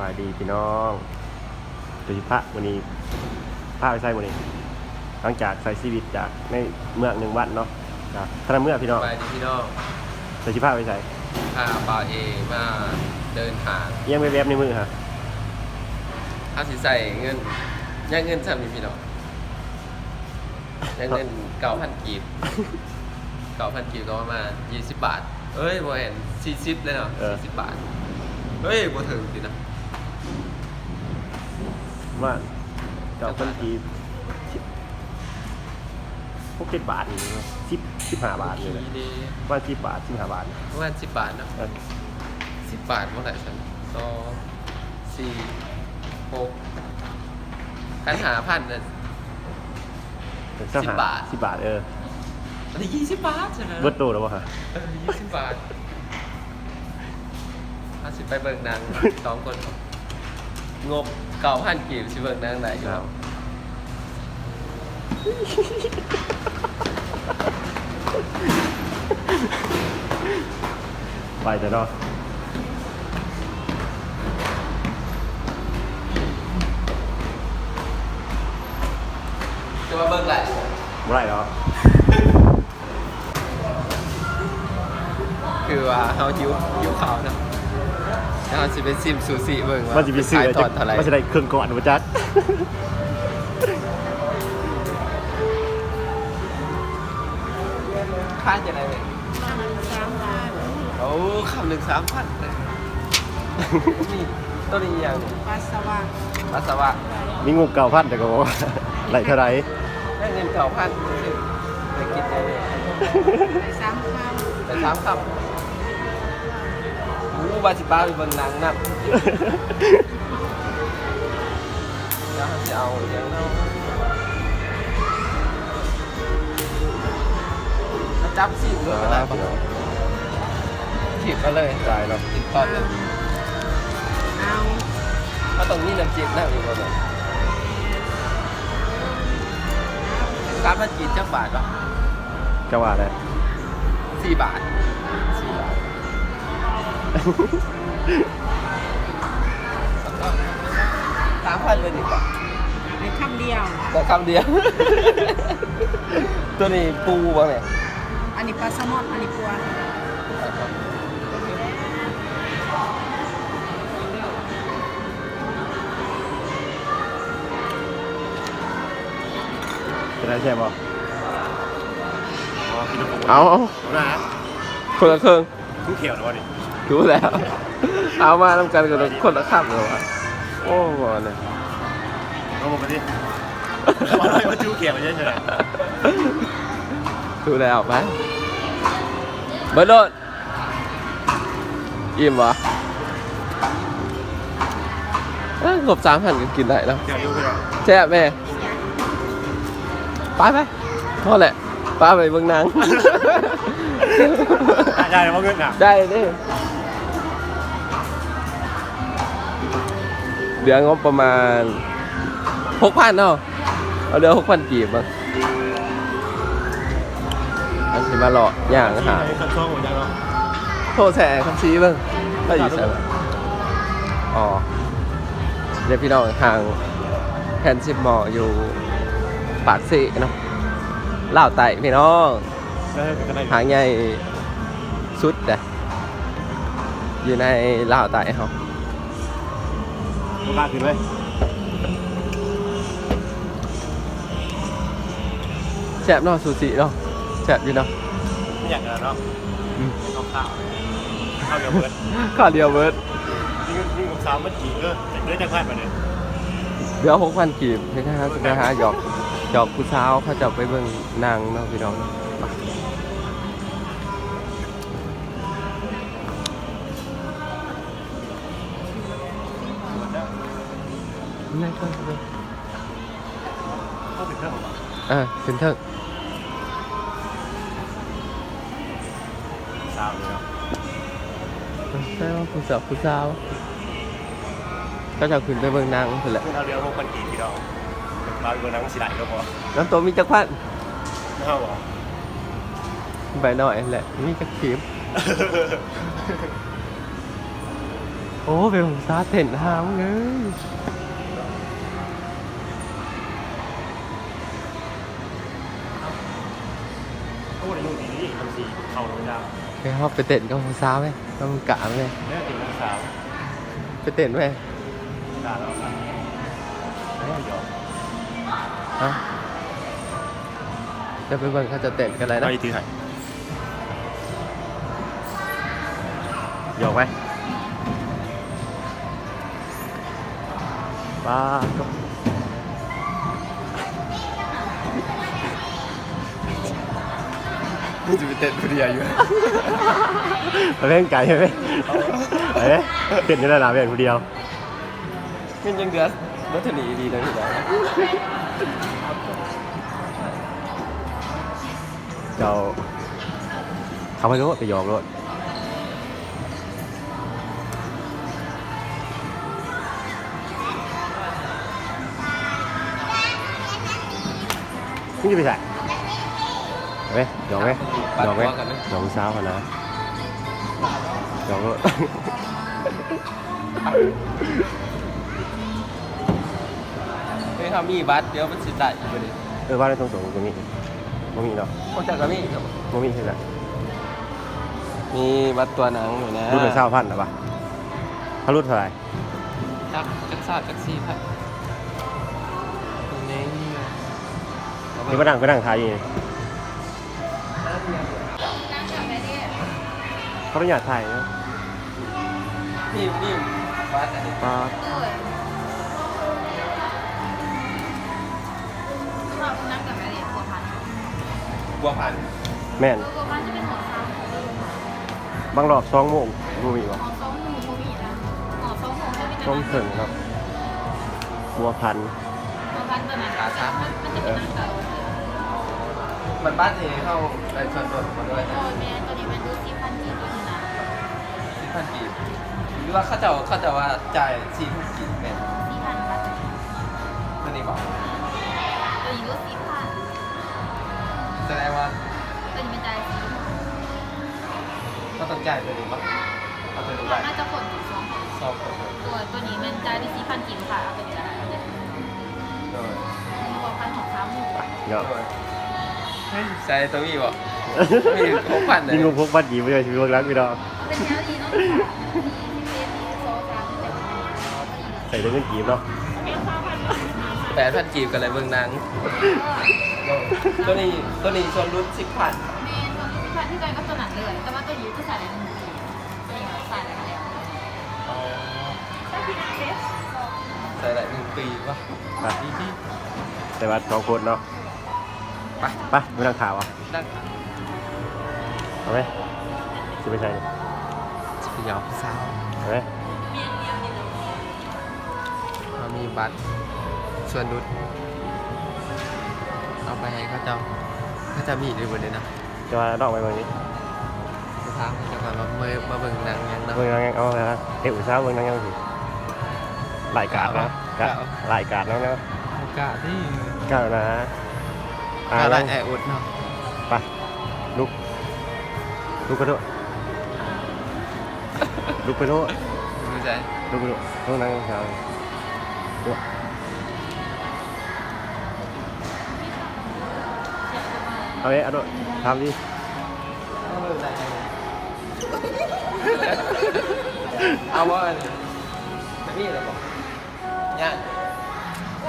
บายดีพี่น้องโดยเฉพาะวันนี้พาไปใส่วันนี้ หลังจากใส่ชีวิตจากในเมืองหนึ่งวันเนาะจากทางเมืองพี่น้องไปดิพี่น้องโดยเฉพาะไปใส่พาบ่าวเอมาเดินทางเอียังไม่แวบในมือฮะถ้าสิใส่เงินยังเงินซ้ำนี่พี่น้องยังเงินเก้าพันกีบเก้าพันกีบก็ประมาณยี่สิบบาทเอ้ยบ่เห็นสี่สิบเลยเนาะสี่สิบบาท เฮ้ยบ่ถึงสินะ ว่าเจ้าคนทีพวกเจ็ดบาทนี่สิบสิบห้าบาทเลยนะทีนี้ว่าสิบบาทสิบห้าบาทประมาณสิบบาทเนาะเออสิบบาทเท่าไหร่ฉันสองสี่หกกันหาพันนะเป็นเจ้สิบบาท สิบบาทเอออันนี้ยี่สิบบาทใช่ไหมเบิร์ตโตแล้ววะฮะเออยี่สิบบาทถ้าสิไปเบิ่งหนางสองคน งบเก่าพันกีบสิเบิ่งหนางไหนอยู่ครับ ไปแต่เนาะจะมาเบิ่งไหนไม่ได้เนาะคือว่าเขาหิวหิวเขาวเนาะ แล้วเขาสิไปซิมซูซิเบิ่งว่ามันจะมีซื้อขายอะไรตอนเท่าไหร่มันจะได้เครื่องก่อนมาจัดค่าจะได้เลยโอ้คำหนึ่งสามพันเลยนี่ตัวนี้อย่างปัสสาวะปัสสาวะมีงูเก่าพันแต่ก็บอกว่าไหลเท่าไหรได้เงินเก่าพันไปกินได้เลยไปสามคแต่สามคำ รู้บาสิบ้าไปเบิ่งหนังนั่นแล้วเขาจะเอาอย่างเนาะมาจับสิบเลยก็ได้ปะสิบมาเลยได้เนาะสิบตอนเลยำเอาเขาต้องมีน้ำจิ้มนั่งอยู่ก่อนเลยการพันกีดจักบาทปะจะว่าอะไรสี่บาท สี่บาทแล้วก็สามพันเลยดีกว่าในคำเดียว แต่คำเดียว ตัวนี้ปูบ้างเนี่ยอันนี้ปลาแซลมอน อันนี้ปัวจะได้ใช่ป่ะเอานะคนละครึ่งทุกเขียวนะวะนี่ รู้แล้ว เอามาทำกันกับคนละข้ามเลยวะโอ้โหเนี่ยเอาหมดไปดิเอาอะไรมาทุกเขียวมาเยอะๆรู้แล้วไปเบิร์ดโดนอิ่มวะเอ้ยครบสามพันก็กินได้แล้ว เขียวอยู่พี่องแช่บแม่ไปไปพอแหละป้าไปเบิ่งหนัง ได้เลยว่าเงินอะ ได้ดิ เหลืองบประมาณหกพันเนาะเอาเดือหกพันกีบมั้งอันที่มาหลออย่างอาหารขั้นช่องหมดยังเนาโทษแสคำชี้บ้างก็อยู่ใช่ไหมอ๋อเดี๋ยวพี่น้องทางแพนซิมมออยู่ปากซีเนาะเล่าไต่พี่น้องหางใหญ่สุดแต่อยู่ในเล่าไต่เขา โอกาสขึ้นเลยแซ่บเนาะซูชิเนาะแซ่บอยู่เนาะไม่อยากกันเนาะอืมข้าวข้าวข้าวเดียวเบิร์ดข้าวเดียวเบิร์ดนี่ก็นี่กับสาวมันกี่เออแต่เนื้อจะพลาดมาเนี่ยเดี๋ยวหกพันกีบให้ท่านสุดนะฮะหยอกหยอกผู้สาวเขาจะไปเบิ่งนางเนาะพี่น้อง นี่ก็เข้าถึงเรื่องของเราอ่าขึ้นเถอะสาวเลยเนาะใช่ว่าผู้สาวผู้สาวก็จะขึ้นไปเบิ่งนางเพิ่นแหละขึ้นเอาเรือพวกคนกี่พี่น้องมาเบอร์นังสิไหลก็พอน้ำตัวมีจักพันไม่เข้าหรอใบหน่อยแหละมีจักขีมหอ้เป็นของซาเต็นหามเลย โอ้ยนู่นนี่ทำ สีเข่าลงดาวไปฮอบไปเต้นกับของซาไหมต้องกะไหมแม่ติดน้ำสาวไปเต้นไหมด่าแล้วแม่หยอกฮะจะไปเบิ่งเขาจะเต้นกันอะไรนะไปถือไข่หยอกไหมป้าก็ นี่จะไปเต้นคนเดียวอยู่มาเล่นไก่ใช่ไหมเอ๊ะเต้นอยู่แล้วนะเพียงคนเดียวมันยังเดือดวัฒนีดีนะพี่น้อเจ้าเขาไปรู้ไปหยอกรถนี่จะไปใส่ เอาไหมหยอกไหมหยอกไหมหยอกสาวกันนะหยอกรถเฮ้ยเขามีบัตรเดี๋ยวมันสิได้อีกเลยเออว่าในตรงสูงตรงนี้มันมีเนาะโอ้จากก็มีครับมันมีใช่ไหมมีบัตรตัวหนังอยู่นะรุ่นเป็นเศร้าพันหรอปะเขารุ่นเท่าไหร่จักจักซาจักซี่ครับนี่นี่ก็นั่งก็นั่งทายอยู่ นี่เขาต้องอยากถ่ายนะนี่นี่บัตรอันนี้ปลาชอบนั่งกับแม่เด็กบัวพันธุ์บัวพันธุ์แม่นบัวพันธุ์จะเป็นหัวซ้บางรอบสองโมงมูมีำหวะอสองหมูโมมีนะหอสองหมูก็มีแต่ต้มนั่งถึงครับบัวพันธุ์บัวพันธุ์ตัวนั้นมันมันจะเป็นนั่งเก่า มันบัตรนี่เข้าในส่วนลดมาด้วยโอ้แม่ตัวนี้มันดูสิพันกี่ตัวนี้นะสี่พันกีบหรือว่าเขาจะเขาจะว่าจ่ายสี่พันกีบเป็นสี่พันบาทตัวนี้บอกตัวนี้ดูสี่พันแสดงว่าตัวนี้เป็นใจสี่พันก็ต้องจ่ายตัวนี้ปะเอาตัวนี้ได้น่าจะผลถึงสองพันชอบตัวนี้ตัวตัวนี้มันใจได้สี่พันกี่ค่ะเอาเป็นใจเนี่ยโดยบัวพันธุ์ของซ้ำหมูเนาะโดยเฮ้ย ใส่ตัวนี้บอกมีหกพันเลยยิงงูพกบัตรหยีไปเลยชีวิตเวิร์กรักพี่ดอกเป็นแนวดีเนาะมีเป็นโซฟาแต่ใส่เรื่องกีบเนาะแปดพันกีบกันเลยเบิ่งหนังตัวนี้ตัวนี้ชนรุ่นสิบพันเมนตัวนี้พี่พันที่ใจก็ตัวหนักเลย แต่ว่าตัวยูก็ใส่แล้วหนึ่งปีนี่ใส่แล้วแล้วใส่ได้หนึ่งปีปะไปดีที่แต่ว่าสองคนเนาะ ไปไปไม่ต้องข่าวอะนั่งเอาไหมจะไปใส่จะไปยาวพี่สาวเอาไหมเรามีบัตรส่วนนุดเอาไปให้เขาเจ้าเขาจะมีด้วยบนนี้นะจะมาดอกไปเบอร์นี้ไปทางจะมาเมื่อมาเบิ่งหนังยังนะเบอร์ยังเอาเลยนะเอ๊ะอุตสาห์เบอร์นั่งยังสิหลายกาดนะกะหลายกาดแล้วนะโอกาสที่กาดนะ อ่าอะไรยังแอร์อุดเนาะไปลุกลุกไปด้วยลุกไปด้วยดูใจลุกไปด้วยลุกนั่งเช้าลุกเอาเอ๊ะเอาด้วยทำดิเอาว่าอันนี้จะมีอะไรบอกยัง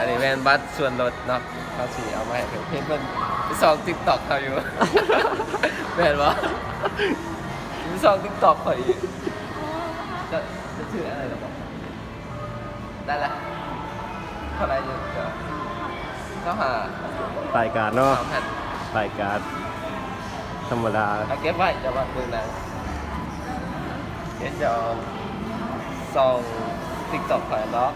อันนี้แวนบัตรส่วนลดเนาะเขาสีเอามาให้เพื่อนเพื่อนไปสองติ๊กต็อกเขาอยู่แวนวะไปสองติ๊กต็อกเขาอีกจะจะชื่ออะไรหรอบอกได้ละเท่าไหรจะจะเขาหารายการเนาะสามพันรายการธรรมดาเอาเก็บไว้จะว่าเบิ่งหนังเดี๋ยวจะเอาส่องติ๊กต็อกไปเนาะ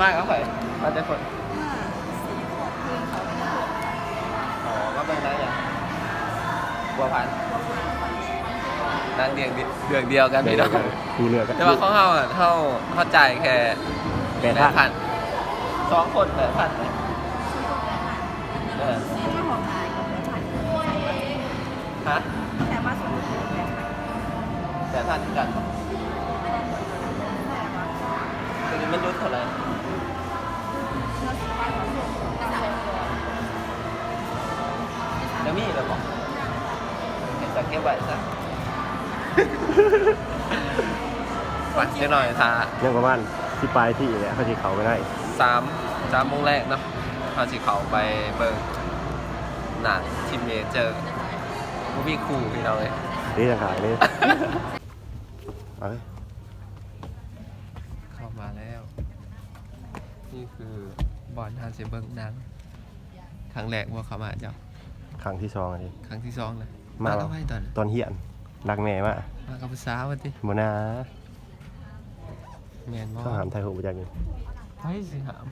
มากเอาไปมาแต่คนอ๋อมาเบิ่งหนังอย่างบัวพันธุ์นางเดียงเดีเดืองเดียวกันเดี๋พี่ยวน้องกันมีเรือกันแต่ว่าเขาเฮาอะเฮาเฮาจ่ายแค่แปดพันสองคนแปดพันเลยเออไม่หอมหายฮะแต่ว่าส่วนใหญ่แต่ท่านกัน ปัดเสียหน่อยทายังประมาณสิปลายที่เนี่ยเขาที่เขาไม่ได้สามสามโมงแรกเนาะพาสิเขาไปเบิ่งหนังทีมเมเจอร์มูฟี่คูพี่น้องเลยนี่ต่างหากนี่เอาเลยเข้ามาแล้ว นี่คือบอลทานเซเบิงหนังครั้งแรกว่าเขามาเจ้าครั้งที่สองอันนี้ครั้งที่สองนะมามาแล้แล้ววไว้ตอนตอนเหียนรักแม่มากมากับภาษาวะติโมนา แมนบอเขาหามไทยหูประจักษ์อยู่ไปสิหาม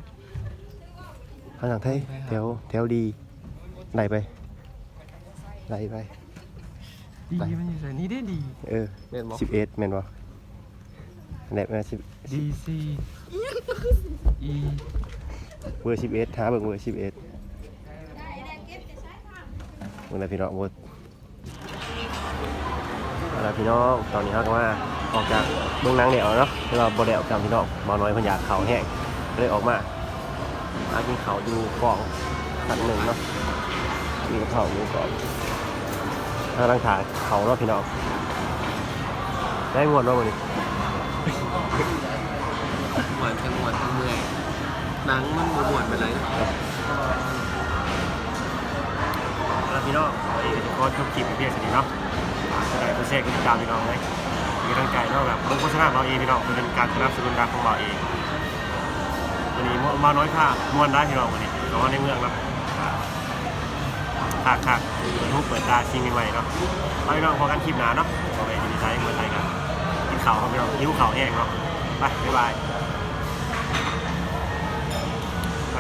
เขาสั่งไทยไปหา แถวแถวดีไหลไปไหลไป ดีไป มันอยู่ใส่นี้ได้ดีเออแมนบอสิบเอ็ดแมนบ่ไหนมาสิบดีซีอีเบอร์สิบเอ็ดหาเบิ่งเบอร์สิบเอ็ดเบิ่งแล้วพี่น้องหมดเอาล่ะพี่น้องตอนนี้เขาก็มาออกจากเบื้องหนังเดี่ยวเนาะแล้วเราบ่ได้ออกจากพี่น้องมาน้อยเพันอยากเขาแห้งก็เลยออกมามากินเขาวอยู่กล่องสันหนึ่งเนาะมีกระเพราหมูกรอบถ้าลังถ่ายเขาเนาะพี่น้องได้งวดเนาะวันนี้หวานทั้งหวานทั้งเมื่อยหนังมันบ่หวานไปเลยแล้วพี่น้องไอ้ก็ชมคลิปเพียงสิเนาะจะได้โปรเซสก็ติดตามพี่น้องเลย มีกำลังใจเนาะแบบเบิ่งโฆษณาเราเองพี่น้องเป็นการสนับสนุนดังของเราเองวันนี้มาน้อยค่ามวนได้พี่น้องวันนี้เพราะว่าในเมืองเนาะคักคักเปิดหูเปิดตาชิงใหม่ๆเนาะเอาพี่น้องพอกันคลิปหนาเนาะโอเคดีใจเมืองไทยกันกินเขาครับพี่น้องหิวข้าแห้งเนาะไปบ๊ายบายไป